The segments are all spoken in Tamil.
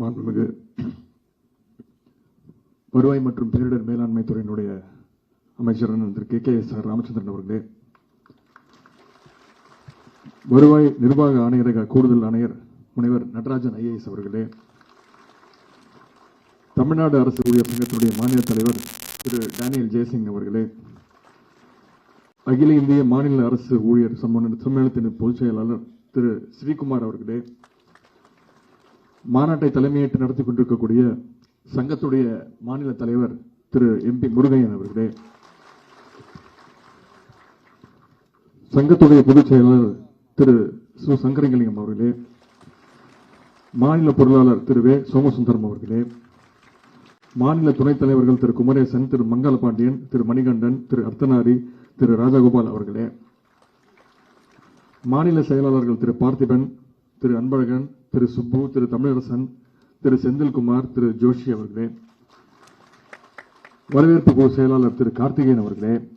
மாண்புமிகு வருவாய் மற்றும் பேரிடர் மேலாண்மை துறையினுடைய அமைச்சரான Thiru K K S R Ramachandran அவர்களே. வருவாய் நிர்வாக ஆணையரக கூடுதல் ஆணையர் முனைவர் நடராஜன் ஐஏஎஸ் அவர்களே. தமிழ்நாடு அரசு ஊழியர் சங்கத்தினுடைய மாநில தலைவர் திரு டேனியல் ஜெயசிங் அவர்களே. அகில இந்திய மாநில அரசு ஊழியர் சம்மேளனத்தின் பொதுச் செயலாளர் திரு ஸ்ரீகுமார் அவர்களே. மாநாட்டை தலைமையேற்று நடத்தி கொண்டிருக்கக்கூடிய சங்கத்துடைய மாநில தலைவர் திரு எம்பி முருகையன் அவர்களே. சங்கத்துடைய பொதுச் செயலாளர் திரு சு. சங்கரங்கலிங்கம் அவர்களே. மாநில பொருளாளர் திரு வே. சோமசுந்தரம் அவர்களே. மாநில துணைத் தலைவர்கள் திரு குமரேசன் திரு மங்கள பாண்டியன் திரு மணிகண்டன் திரு அர்த்தனாரி திரு ராஜகோபால் அவர்களே. மாநில செயலாளர்கள் திரு பார்த்திபன் திரு அன்பழகன் திரு சுப்பு திரு தமிழரசன் திரு செந்தில்குமார் திரு ஜோஷி அவர்களே. வரவேற்பு குழு செயலாளர் திரு கார்த்திகேயன் அவர்களே.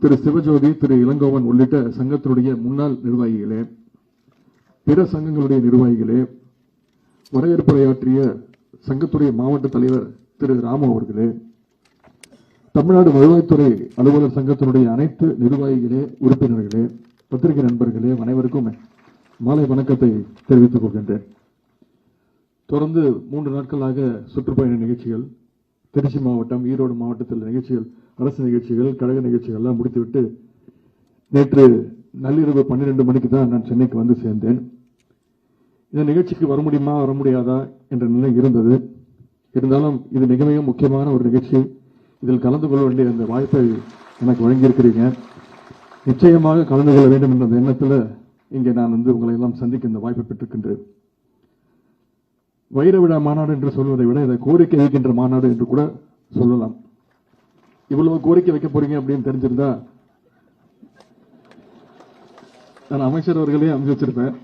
திரு சிவஜோதி திரு இளங்கோவன் உள்ளிட்ட சங்கத்தினுடைய முன்னாள் நிர்வாகிகளே. பிற சங்கங்களுடைய நிர்வாகிகளே. வரவேற்புரையாற்றிய சங்கத்துடைய மாவட்ட தலைவர் திரு ராமு அவர்களே. தமிழ்நாடு வருவாய்த்துறை அலுவலர் சங்கத்தினுடைய அனைத்து நிர்வாகிகளே உறுப்பினர்களே பத்திரிகை நண்பர்களே அனைவருக்கும் மாலை வணக்கத்தை தெரிவித்துக் கொள்கின்றேன். தொடர்ந்து மூன்று நாட்களாக சுற்றுப்பயண நிகழ்ச்சிகள் திருச்சி மாவட்டம் ஈரோடு மாவட்டத்தில் நிகழ்ச்சிகள் அரசு நிகழ்ச்சிகள் கழக நிகழ்ச்சிகள்லாம் முடித்துவிட்டு நேற்று நள்ளிரவு பன்னிரெண்டு மணிக்கு தான் நான் சென்னைக்கு வந்து சேர்ந்தேன். இந்த நிகழ்ச்சிக்கு வர முடியுமா வர முடியாதா என்ற நிலை இருந்தது. இருந்தாலும் இது மிக மிக முக்கியமான ஒரு நிகழ்ச்சி. இதில் கலந்து கொள்ள வேண்டிய இந்த வாய்ப்பை எனக்கு வழங்கியிருக்கிறீங்க. நிச்சயமாக கலந்து கொள்ள வேண்டும் என்ற எண்ணத்தில் இங்கே நான் வந்து உங்களை எல்லாம் சந்திக்க இந்த வாய்ப்பு பெற்றிருக்கின்றேன். வைர விழா மாநாடு என்று சொல்வதை விட இதை கோரிக்கை வைக்கின்ற மாநாடு என்று கூட சொல்லலாம். இவ்வளவு கோரிக்கை வைக்க போறீங்க அப்படின்னு தெரிஞ்சிருந்தா நான் அமைச்சர் அவர்களே அமைச்சு வச்சிருப்பேன்.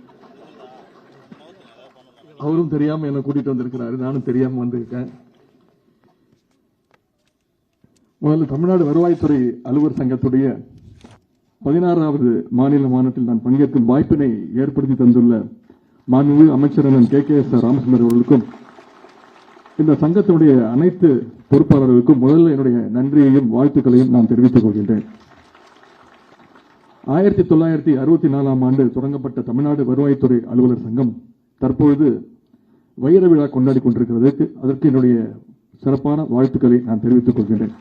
அவரும் தெரியாம என்ன கூட்டிட்டு வந்திருக்கிறாரு. நானும் தெரியாம வந்திருக்கேன். முதல்ல தமிழ்நாடு வருவாய்த்துறை அலுவலர் சங்கத்துடைய பதினாறாவது மாநில மாநாட்டில் நான் பங்கேற்கும் வாய்ப்பினை ஏற்படுத்தி தந்துள்ள மாண்புமிகு அமைச்சர் கே. கே. எஸ். ராமச்சந்திரன் அவர்களுக்கும் இந்த சங்கத்தினுடைய அனைத்து பொறுப்பாளர்களுக்கும் முதல்ல என்னுடைய நன்றியையும் வாழ்த்துக்களையும் நான் தெரிவித்துக் கொள்கின்றேன். ஆயிரத்தி தொள்ளாயிரத்தி அறுபத்தி நாலாம் ஆண்டு தொடங்கப்பட்ட தமிழ்நாடு வருவாய்த்துறை அலுவலர் சங்கம் தற்பொழுது வைர விழா கொண்டாடி கொண்டிருக்கிறது. அதற்கு என்னுடைய சிறப்பான வாழ்த்துக்களை நான் தெரிவித்துக் கொள்கின்றேன்.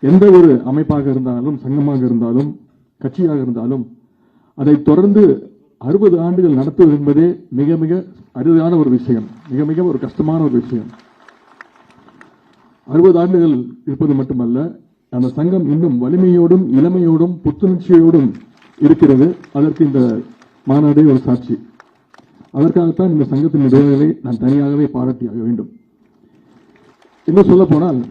எந்த ஒரு அமைப்பாக இருந்தாலும் சங்கமாக இருந்தாலும் கட்சியாக இருந்தாலும் அதை தொடர்ந்து அறுபது ஆண்டுகள் நடத்துவது என்பதே மிக மிக அரிதான ஒரு விஷயம். மிக மிக ஒரு கஷ்டமான ஒரு விஷயம். அறுபது ஆண்டுகள் இருப்பது மட்டுமல்ல அந்த சங்கம் இன்னும் வலிமையோடும் இளமையோடும் புத்துணர்ச்சியோடும் இருக்கிறது. அதற்கு இந்த மாநாடே ஒரு சாட்சி. அதற்காகத்தான் இந்த சங்கத்தின் நிர்வாகிகளை நான் தனியாகவே பாராட்டியாக வேண்டும். இன்னும் சொல்ல போனால்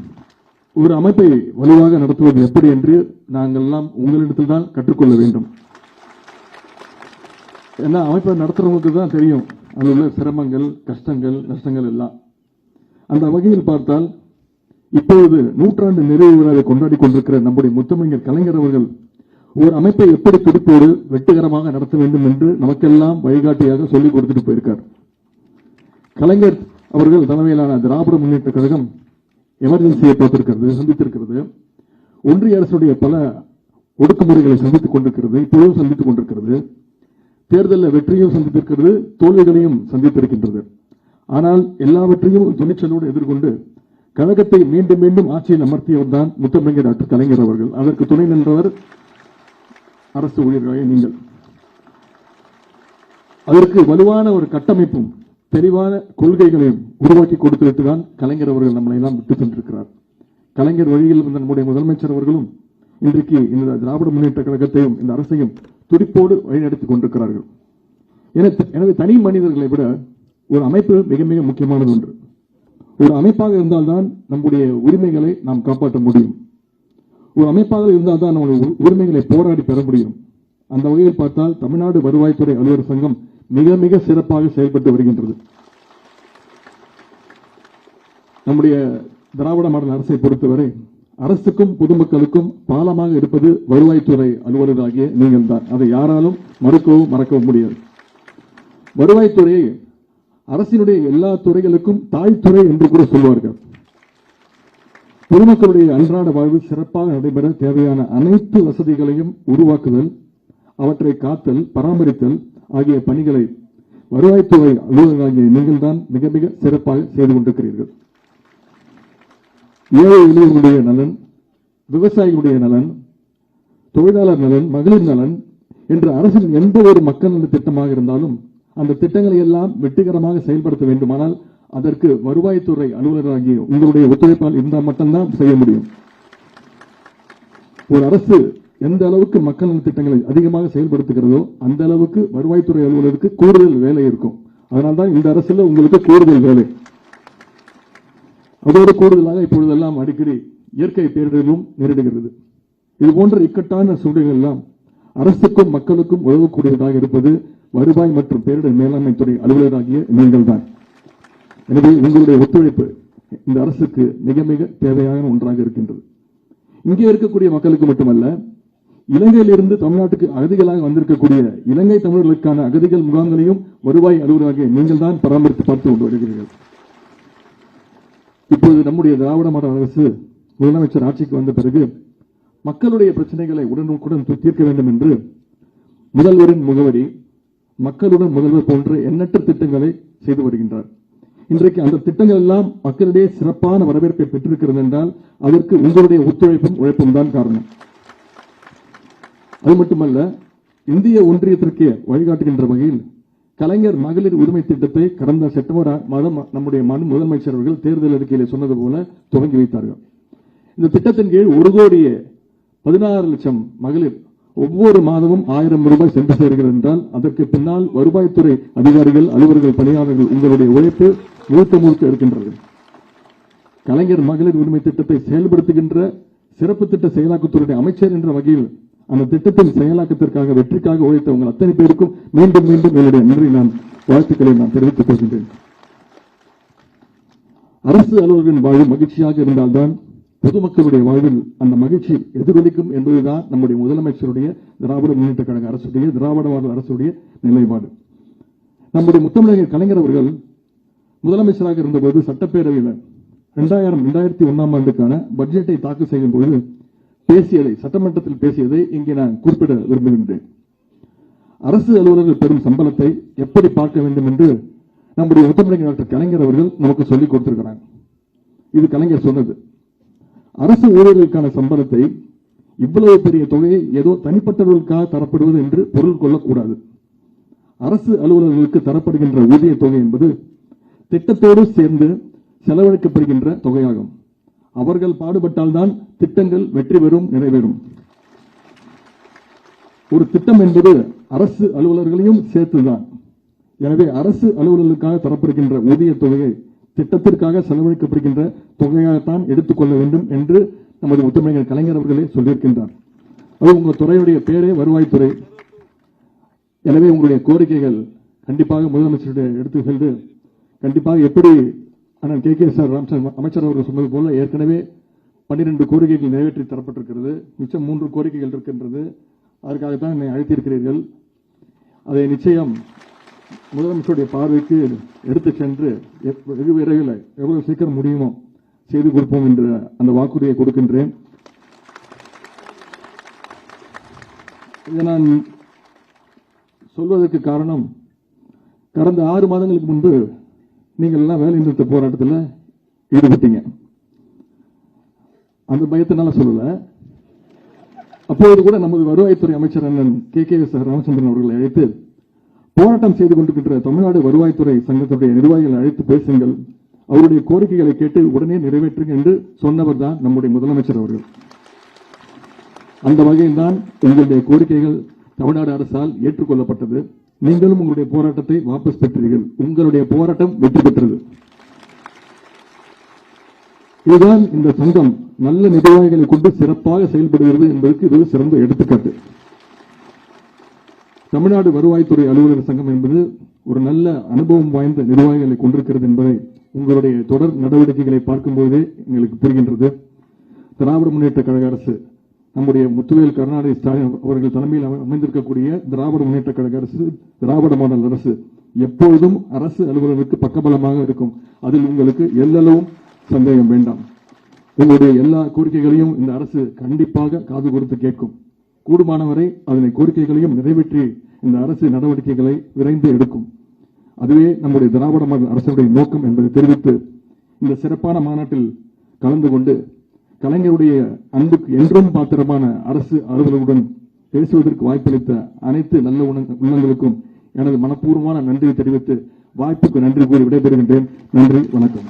ஒரு அமைப்பை வலுவாக நடத்துவது எப்படி என்று நாங்கள் எல்லாம் உங்களிடத்தில் தான் கற்றுக்கொள்ள வேண்டும். ஏன்னா அமைப்பை நடத்துறவங்களுக்கு தான் தெரியும். அதில் உள்ள சிரமங்கள் கஷ்டங்கள் நஷ்டங்கள் எல்லாம். அந்த வகையில் பார்த்தால் இப்பொழுது நூற்றாண்டு நிறைவு விழாவை கொண்டாடி கொண்டிருக்கிற நம்முடைய முத்தமிழர் கலைஞர் அவர்கள் ஒரு அமைப்பை எப்படி துடிப்போடு வெற்றிகரமாக நடத்த வேண்டும் என்று நமக்கெல்லாம் வழிகாட்டியாக சொல்லிக் கொடுத்துட்டு போயிருக்கார். கலைஞர் அவர்கள் தலைமையிலான திராவிட முன்னேற்ற கழகம் எமர்ஜென்சியை பார்த்திருக்கிறது சந்தித்திருக்கிறது. ஒன்றிய அரசுடைய பல ஒடுக்குமுறைகளை சந்தித்துக் கொண்டிருக்கிறது இப்பொழுதும் சந்தித்துக் கொண்டிருக்கிறது. தேர்தலில் வெற்றியும் சந்தித்திருக்கிறது தோல்விகளையும் சந்தித்திருக்கின்றது. ஆனால் எல்லாவற்றையும் துணிச்சலோடு எதிர்கொண்டு கழகத்தை மீண்டும் மீண்டும் ஆட்சியில் அமர்த்தியவர் தான் முத்தமிழர் டாக்டர் கலைஞர் அவர்கள். அதற்கு துணை நின்றவர் அரசு ஊழியர்களே நீங்கள். அதற்கு வலுவான ஒரு கட்டமைப்பும் தெளிவான கொள்கைகளையும் உருவாக்கி கொடுத்துவிட்டு தான் கலைஞர் அவர்கள் நம்மளை எல்லாம் விட்டு சென்றிருக்கிறார். கலைஞர் வழியில் இருந்த நம்முடைய முதலமைச்சர் அவர்களும் இன்றைக்கு இந்த திராவிட முன்னேற்ற கழகத்தையும் இந்த அரசையும் துடிப்போடு வழிநடத்திக் கொண்டிருக்கிறார்கள். எனவே தனி மனிதர்களை விட ஒரு அமைப்பு மிக மிக முக்கியமானது ஒன்று. ஒரு அமைப்பாக இருந்தால்தான் நம்முடைய உரிமைகளை நாம் காப்பாற்ற முடியும். ஒரு அமைப்பாக இருந்தால்தான் நம்முடைய உ- உரிமைகளை போராடி பெற முடியும். அந்த வகையில் பார்த்தால் தமிழ்நாடு வருவாய்த்துறை அலுவலர் சங்கம் மிக மிக சிறப்பாக செயல்பட்டு வருகின்றது. நம்முடைய திராவிட மாடல் அரசை பொறுத்தவரை அரசுக்கும் பொதுமக்களுக்கும் பாலமாக இருப்பது வருவாய்த்துறை அலுவலராகிய நீங்கள் தான். அதை யாராலும் மறுக்கவும் மறக்கவும் முடியாது. வருவாய்த்துறையை அரசினுடைய எல்லா துறைகளுக்கும் தாய்த்துறை என்று கூட சொல்வார்கள். பொதுமக்களுடைய அன்றாட வாழ்வு சிறப்பாக நடைபெற தேவையான அனைத்து வசதிகளையும் உருவாக்குதல் அவற்றை காத்தல் பராமரித்தல் ஆகிய பணிகளை வருவாய்த்துறை அலுவலர்களாகிய நீங்கள் தான் மிக மிக சிறப்பாக செய்து கொண்டிருக்கிறீர்கள். ஏழை எளியவர்களுடைய நலன் விவசாயிகளுடைய நலன் தொழிலாளர் நலன் மகளிர் நலன் என்று அரசின் எந்த ஒரு மக்கள் நல திட்டமாக இருந்தாலும் அந்த திட்டங்களை எல்லாம் வெற்றிகரமாக செயல்படுத்த வேண்டுமானால் அதற்கு வருவாய்த்துறை அலுவலராகிய உங்களுடைய ஒத்துழைப்பால் இருந்தால் மட்டும்தான் செய்ய முடியும். ஒரு அரசு எந்த அளவுக்கு மக்கள் நல திட்டங்களை அதிகமாக செயல்படுத்துகிறதோ அந்த அளவுக்கு வருவாய்த்துறை அலுவலருக்கு கூடுதல் வேலை இருக்கும். அதனால்தான் இந்த அரசுல உங்களுக்கு கூடுதல் வேலை. அதோடு கூடுதலாக இப்பொழுதெல்லாம் அடிக்கடி இயற்கை பேரிடரும் நேரிடுகிறது. இது போன்ற இக்கட்டான சூழ்நிலைகள் எல்லாம் அரசுக்கும் மக்களுக்கும் உதவக்கூடியதாக இருப்பது வருவாய் மற்றும் பேரிடர் மேலாண்மை துறை அலுவலராகிய நீங்கள் தான் எனவே உங்களுடைய ஒத்துழைப்பு இந்த அரசுக்கு மிக மிக தேவையான ஒன்றாக இருக்கின்றது. இங்கே இருக்கக்கூடிய மக்களுக்கு மட்டுமல்ல இலங்கையிலிருந்து தமிழ்நாட்டுக்கு அகதிகளாக வந்திருக்கக்கூடிய இலங்கை தமிழர்களுக்கான அகதிகள் முகாம்களையும் வருவாய் அலுவலராக நீங்கள் தான் பராமரித்து பார்த்து கொண்டு வருகிறீர்கள். இப்போது நம்முடைய திராவிட மாடல் அரசு முதலமைச்சர் ஆட்சிக்கு வந்த பிறகு மக்களுடைய பிரச்சனைகளை உடனுக்குடன் தீர்க்க வேண்டும் என்று முதல்வரின் முகவரி மக்களுடன் முதல்வர் போன்ற எண்ணற்ற திட்டங்களை செய்து வருகின்றார். இன்றைக்கு அந்த திட்டங்கள் எல்லாம் மக்களிடையே சிறப்பான வரவேற்பை பெற்றிருக்கிறது என்றால் அதற்கு உங்களுடைய ஒத்துழைப்பும் உழைப்பும் தான் காரணம். அது மட்டுமல்ல இந்திய ஒன்றியத்திற்கு வழிகாட்டுகின்ற வகையில் கலைஞர் மகளிர் உரிமை திட்டத்தை கடந்த செப்டம்பர் மாதம் நம்முடைய மாநில முதலமைச்சர் அவர்கள் தேர்தல் அறிக்கையிலே சொன்னது போல துவங்கி வைத்தார்கள். இந்த திட்டத்தின் கீழ் ஒரு கோடியே பதினாறு லட்சம் மகளிர் ஒவ்வொரு மாதமும் ஆயிரம் ரூபாய் சென்று சேர்கிறது என்றால் அதற்கு பின்னால் வருவாய்த்துறை அதிகாரிகள் அலுவலர்கள் பணியாளர்கள் உங்களுடைய உழைப்பு முழுக்க முழுக்க இருக்கின்றது கலைஞர் மகளிர் உரிமை திட்டத்தை செயல்படுத்துகின்ற சிறப்பு திட்ட செயலாக்கத்துறையுடைய அமைச்சர் என்ற வகையில் அந்த திட்டத்தின் செயலாக்கத்திற்காக வெற்றிக்காக உழைத்த உங்கள் அத்தனை பேருக்கும் மீண்டும் மீண்டும் என்னுடைய நன்றி நான் வாழ்த்துக்களை நான் தெரிவித்துக் கொள்கின்றேன். அரசு அலுவலர்களின் வாழ்வு மகிழ்ச்சியாக இருந்தால்தான் பொதுமக்களுடைய வாழ்வில் அந்த மகிழ்ச்சி எதிரொலிக்கும் என்பதுதான் நம்முடைய முதலமைச்சருடைய திராவிட முன்னேற்ற கழக அரசுடைய திராவிட மாடல் அரசுடைய நிலைப்பாடு. நம்முடைய முத்தமிழக கலைஞர் அவர்கள் முதலமைச்சராக இருந்தபோது சட்டப்பேரவையில் இரண்டாயிரம் இரண்டாயிரத்தி ஒன்னாம் ஆண்டுக்கான பட்ஜெட்டை தாக்கல் செய்யும் பொழுது பேசியதை சட்டமன்றத்தில் பேசியதை இங்கே நான் குறிப்பிட விரும்புகின்றேன். அரசு அலுவலர்கள் பெறும் சம்பளத்தை எப்படி பார்க்க வேண்டும் என்று நம்முடைய முத்தமிழக டாக்டர் கலைஞர் அவர்கள் நமக்கு சொல்லிக் கொடுத்திருக்கிறாங்க இது கலைஞர் சொன்னது. அரசு ஊழியர்களுக்கான சம்பளத்தை இவ்வளவு பெரிய தொகையை ஏதோ தனிப்பட்டவர்களுக்காக தரப்படுவது என்று பொருள் கொள்ளக்கூடாது. அரசு அலுவலர்களுக்கு தரப்படுகின்ற ஊதிய தொகை என்பது திட்டத்தோடு சேர்ந்து செலவழிக்கப்படுகின்ற தொகையாகும். அவர்கள் பாடுபட்டால்தான் திட்டங்கள் வெற்றி பெறும் நிறைவேறும். ஒரு திட்டம் என்பது அரசு அலுவலர்களையும் சேர்த்துதான். எனவே அரசு அலுவலர்களுக்காக தரப்படுகின்ற ஊதிய தொகையை திட்டத்திற்காக செலவழிக்கப்படுகின்ற தொகையாகத்தான் எடுத்துக்கொள்ள வேண்டும் என்று நமது முத்தமிழர் கலைஞர் அவர்களே சொல்லியிருக்கின்றார். அது உங்கள் துறையுடைய பேரே வருவாய்த்துறை எனவே உங்களுடைய கோரிக்கைகள் கண்டிப்பாக முதலமைச்சருடைய எடுத்து சென்று கண்டிப்பாக எப்படி ஆனால் கே கே சார் ராம்சன் அமைச்சர் அவர்கள் சொன்னது போல ஏற்கனவே பன்னிரெண்டு கோரிக்கைகள் நிறைவேற்றி தரப்பட்டிருக்கிறது. மிச்சம் மூன்று கோரிக்கைகள் இருக்கின்றது. அதற்காகத்தான் என்னை அழைத்திருக்கிறீர்கள். அதை நிச்சயம் முதலமைச்சருடைய பார்வைக்கு எடுத்து சென்று வெகு விரைவில் எவ்வளவு சீக்கிரம் முடியுமோ செய்து கொடுப்போம் என்ற அந்த வாக்குறுதியை கொடுக்கின்றேன். இதை நான் சொல்வதற்கு காரணம் கடந்த ஆறு மாதங்களுக்கு முன்பு நீங்கள் எல்லாம் வேலை நிறுத்த போராட்டத்தில் ஈடுபட்டீங்க. அந்த பயத்தினால சொல்லல. அப்போது கூட நமது வருவாய்த்துறை அமைச்சர் அண்ணன் கே. கே. எஸ். ராமச்சந்திரன் அவர்களை அழைத்து போராட்டம் செய்து கொண்டிருக்கின்ற தமிழ்நாடு வருவாய்த்துறை சங்கத்துடைய நிர்வாகிகள் அழைத்து பேசுங்கள். அவருடைய கோரிக்கைகளை கேட்டு உடனே நிறைவேற்றுங்க என்று சொன்னவர் தான் நம்முடைய முதலமைச்சர் அவர்கள். அந்த வகையில் தான் கோரிக்கைகள் தமிழ்நாடு அரசால் ஏற்றுக்கொள்ளப்பட்டது. நீங்களும் உங்களுடைய போராட்டத்தை வாபஸ் பெற்றீர்கள். உங்களுடைய போராட்டம் வெற்றி பெற்றது. இதுதான் இந்த சங்கம். நல்ல நிர்வாகிகளை கொண்டு சிறப்பாக செயல்படுகிறது என்பதற்கு இது சிறந்த எடுத்துக்காட்டு. தமிழ்நாடு வருவாய்த்துறை அலுவலர் சங்கம் என்பது ஒரு நல்ல அனுபவம் வாய்ந்த நிர்வாகிகளை கொண்டிருக்கிறது என்பதை உங்களுடைய தொடர் நடவடிக்கைகளை பார்க்கும்போதே எங்களுக்கு புரிகின்றது. திராவிட முன்னேற்ற கழக அரசு நம்முடைய முத்துவேல் கருணாநிதி ஸ்டாலின் அவர்கள் தலைமையில் அமைந்திருக்கக்கூடிய திராவிட முன்னேற்ற கழக அரசு திராவிட மாடல் அரசு எப்பொழுதும் அரசு அலுவலர்களுக்கு பக்கபலமாக இருக்கும். அதில் உங்களுக்கு எல்லளவும் சந்தேகம் வேண்டாம். உங்களுடைய எல்லா கோரிக்கைகளையும் இந்த அரசு கண்டிப்பாக காது கொடுத்து கேட்கும். கூடுமானவரை அதனை கோரிக்கைகளையும் நிறைவேற்றி இந்த அரசு நடவடிக்கைகளை விரைந்து எடுக்கும். அதுவே நம்முடைய திராவிட மாடல் அரசுடைய நோக்கம் என்பதை தெரிவித்து இந்த சிறப்பான மாநாட்டில் கலந்து கொண்டு கலைஞருடைய அன்புக்கு என்றும் பாத்திரமான அரசு அலுவலருடன் பேசுவதற்கு வாய்ப்பளித்த அனைத்து நல்ல உள்ளங்களுக்கும் எனது மனப்பூர்வமான நன்றியை தெரிவித்து வாய்ப்புக்கு நன்றி கூறி விடைபெறுகின்றேன். நன்றி வணக்கம்.